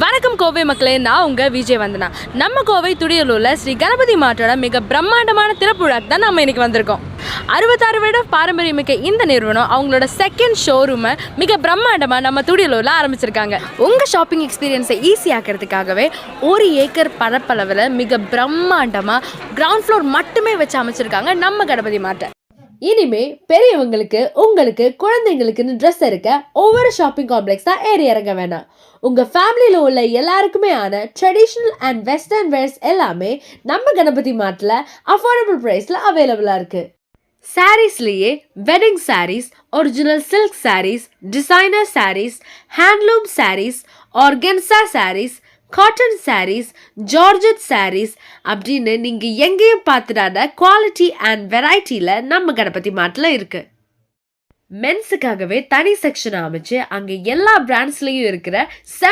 வணக்கம் கோவை மக்களே நான் உங்கள் விஜய் வந்தனா நம்ம கோவை துடியலூரில் ஸ்ரீ கணபதி மாட்டோட மிக பிரம்மாண்டமான திறப்புழாக்கு தான் நம்ம இன்றைக்கி வந்திருக்கோம். அறுபத்தாறு வருட பாரம்பரியமிக்க இந்த நிறுவனம் அவங்களோட செகண்ட் ஷோரூமை மிக பிரம்மாண்டமாக நம்ம துடியலூரில் ஆரம்பிச்சிருக்காங்க. உங்கள் ஷாப்பிங் எக்ஸ்பீரியன்ஸை ஈஸியாக்கிறதுக்காகவே ஒரு ஏக்கர் பரப்பளவில் மிக பிரம்மாண்டமாக கிரவுண்ட் ஃப்ளோர் மட்டுமே வச்சு அமைச்சிருக்காங்க நம்ம கணபதி மாட்டை இனிமே பெரியவங்களுக்கு உங்களுக்கு குழந்தைங்களுக்குன்னு ட்ரெஸ் இருக்க ஒவ்வொரு ஷாப்பிங் காம்ப்ளெக்ஸ் தான் ஏறி இறங்க வேணாம். உங்கள் ஃபேமிலியில் உள்ள எல்லாருக்குமே ஆன ட்ரெடிஷ்னல் அண்ட் வெஸ்டர்ன் வேர்ஸ் எல்லாமே நம்ம கணபதி மார்ட்டில் அஃபோர்டபுள் ப்ரைஸில் அவைலபிளாக இருக்குது சாரீஸ்லேயே wedding sarees original silk sarees designer sarees handloom sarees organza sarees cotton sarees georgette sarees அப்படின்னு நீங்கள் எங்கேயும் பார்த்துடாத குவாலிட்டி அண்ட் வெரைட்டியில் நம்ம கணபதி மாட்டில் இருக்குது மென்ஸுக்காகவே தனி செக்ஷன் அமைச்சு அங்கே எல்லா பிராண்ட்ஸ்லேயும் இருக்கிற செம்